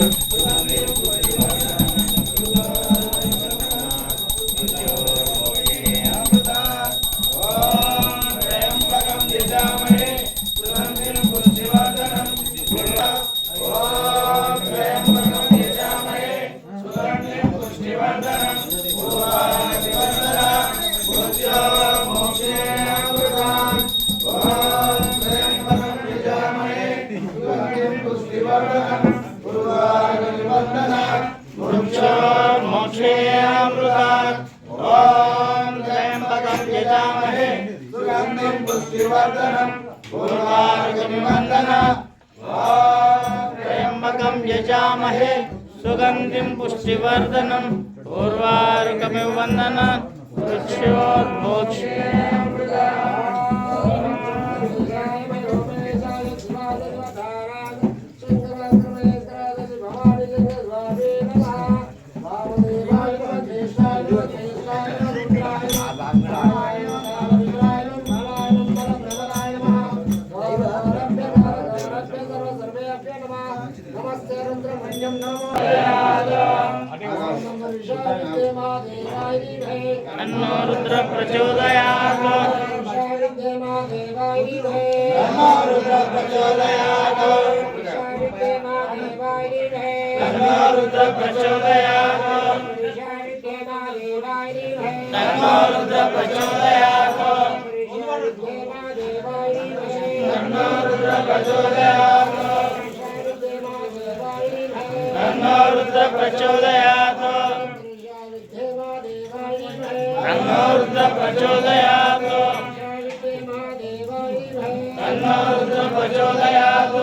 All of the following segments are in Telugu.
ఓం श्रीवर्धनम् पूर्वार्गनिबन्धन त्र्यम्बकम् यजामहे सुगन्धिम् पुष्टिवर्धनम् पूर्वार्गमिवन्दन वृक्षोद्भोक्ष्ये सहस्ररुद्रमण्यं प्रचोदयात् तन्नोरुद्र प्रचोदयात् तन्नोरुद्र प्रचोदयात्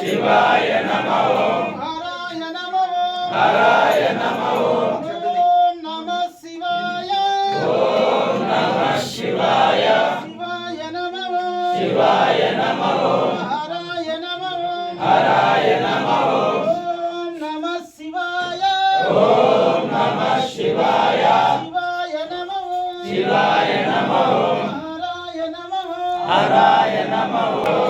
శివాయ నమో. హరాయ నమః. హరాయ నమో. ఓం నమః శివాయ. శివాయ. శివాయ నమః. శివాయ నమో. హరాయ నమః. హరాయ నమో. ఓం నమః శివాయ. ఓం నమ శివాయ. శివాయ నమః. శివాయ నమో. హరాయ నమః. హరాయ నమో.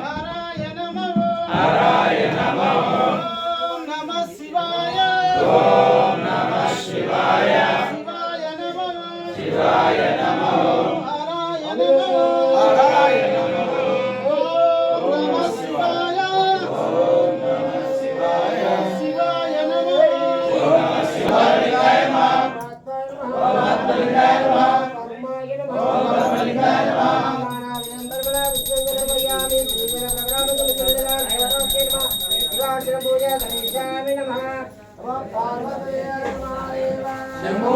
నమో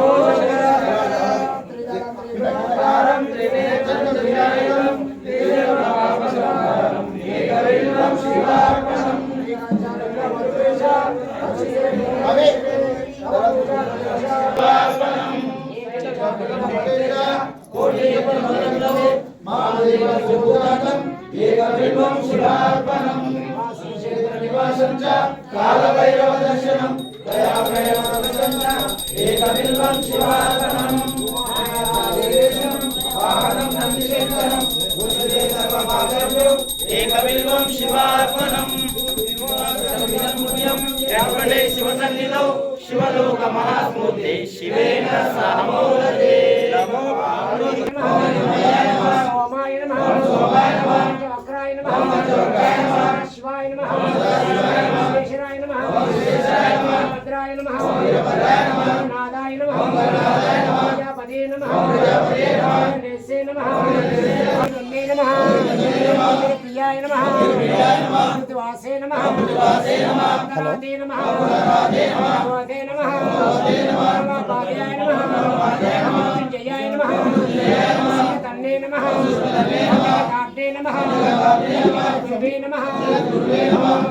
శంకరం త్రినేత్రం త్రినయనం త్రిజగన్నాథం ఏకవిల్లం శివార్పణం శివార్పణం ఏకవిల్వం శివార్పణం వాహనం నందిశేఖరం భూషితే సర్వపాదభ్యో ఏకవిల్వం శివార్పణం ఏర్పడే శివ సన్నిధౌ శివలోక మహాస్మూర్తి శివేన సహమోదతే నమో. సోమాయ నమః. సోమాయ నమః. శివాయ నమః. విశ్వేశ్వరాయ నమః. విశ్వేశ్వరాయ నమః. భద్రాయ నమః. భద్రాయ నమః.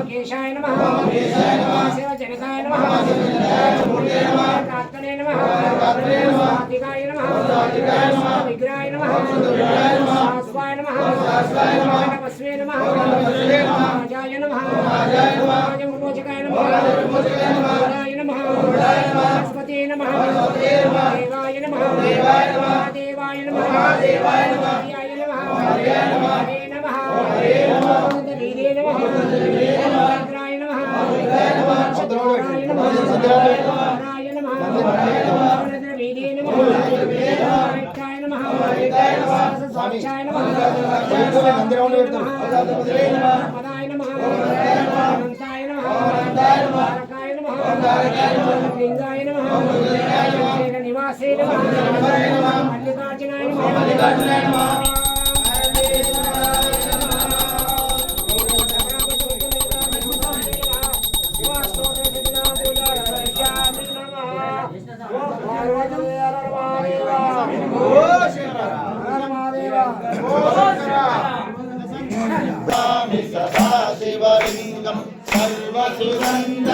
కేశాయ నమః. జనకాయ నమ. నమః కార్తనే నమః. సాత్వికాయ నమః. సాత్వికాయ నమః. విగ్రహాయ నమః. విగ్రహాయ నమః. శాశ్వాయ నమః. శాశ్వాయ నమః. తపస్వే నమః తపస్వే నమః రాజాయ నమః రాజాయ నమః రాజవిమోచకాయ నమః రాజవిమోచకాయ నమః రాజాయ నమః రాజాయ నమః బృహస్పతే నమః. బృహస్పతే నమః దేవాయ నమః. దేవాయ నమః. దేవాయ నమః. దేవాయ నమః హరియాయ నమః ఏక నివాసే మల్లికార్జునాయ మల్లికార్జునాయ సదాశివలింగం సర్వసుగంధ